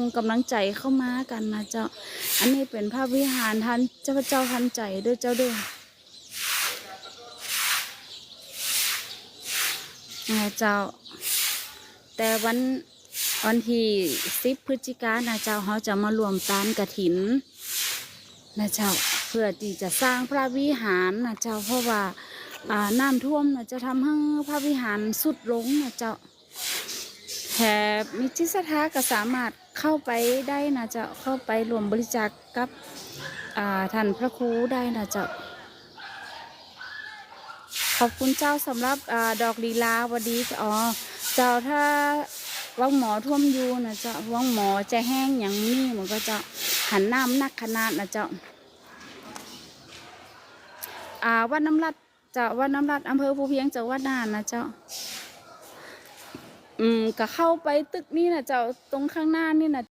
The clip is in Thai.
งกำลังใจเข้ามากันนะเจ้า อันนี้เป็นพระวิหารท่านเจ้าเจ้าทันใจด้วยเจ้าด้วยนะเจ้า แต่วันวันที่สิบพฤศจิกายนนะเจ้าเขาจะมารวมตานกระถินนะเจ้าเพื่อที่จะสร้างพระวิหารนะเจ้าเพราะว่าอ่าน้ำท่วมนะจะทำให้พระวิหารสุดลงนะเจ้า แถบมิจิสถาก็สามารถเข้าไปได้นะเจ้าเข้าไปรวมบริจาคกับท่านพระครูได้นะเจ้าขอบคุณเจ้าสำหรับอดอกลีลาวดีอ๋อเจ้าถ้าวังหมอท่วมยูนะเจ้าวังหมอจะแห้งอย่างนี้มันก็จะหันน้ำหนักขนาดนะเจ้าอ่าวัดน้ำรัดเจ้าวัดน้ำรัดอำเภอภูเพียงจังหวัดน่านนะเจ้า อืมก็เข้าไปตึกนี่นะเจ้าตรงข้างหน้านี่นะ